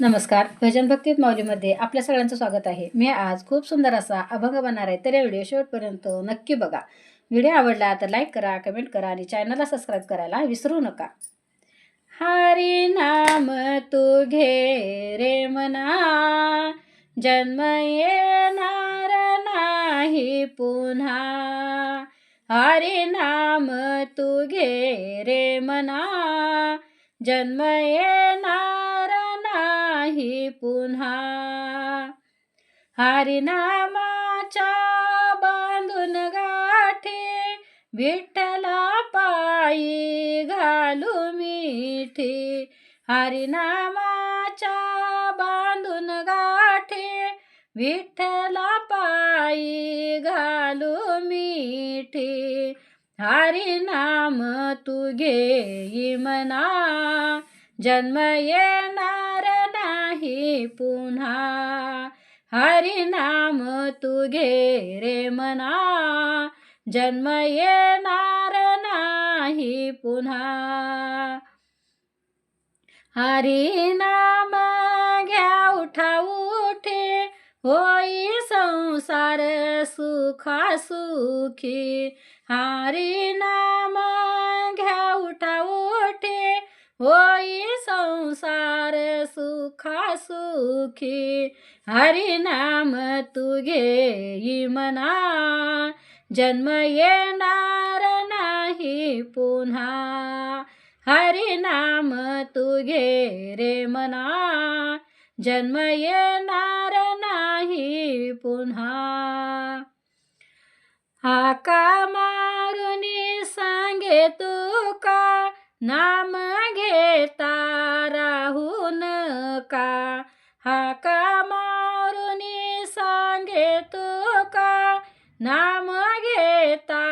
नमस्कार भजन भक्तीत माऊलीमध्ये आपल्या सगळ्यांचं स्वागत आहे. मी आज खूप सुंदर असा अभंग बनणार आहे तर या व्हिडिओ शेवटपर्यंत नक्की बघा. व्हिडिओ आवडला तर लाईक करा कमेंट करा आणि चॅनलला सबस्क्राईब करायला विसरू नका. हरी नाम तू घे रे मना जन्म येणार नाही पुन्हा. हरी नाम तू घे रे मना जन्म येणार पुन्हा. हरिनामाच्या बांधून गाठी विठ्ठला पायी घालू मिठी. हरिनामाच्या बांधून गाठी विठ्ठला पायी घालू मिठी. हरिनाम तू घे मना जन्म येण नाही पुन्हा. हरिनाम तू घे रे मना. जन्म येणार नाही पुन्हा. हरिनाम घ्या, उठा, उठे. होई संसार सुखा सुखी हरिनाम घ्या, उठा, उठे. संसार सुखा सुखी हरिनाम तू घे मना। जन्म येणार नाही पुन्हा हरिनाम तू घे रे मना। जन्म येणार नाही पुन्हा। हाका मारुनी सांगे तू का नाम घेता नका हाका मारुनी सांगे तू का नाम घेता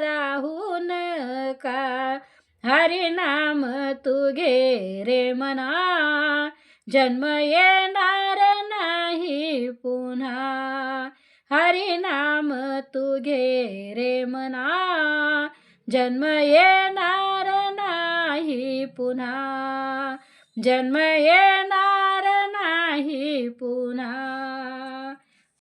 राहू नका हरिनाम तू घे रे मना। जन्म येणार नाही पुन्हा। हरिनाम तू घे रे मना। जन्म येणार नाही पुन्हा। जन्म येणार नाही पुन्हा.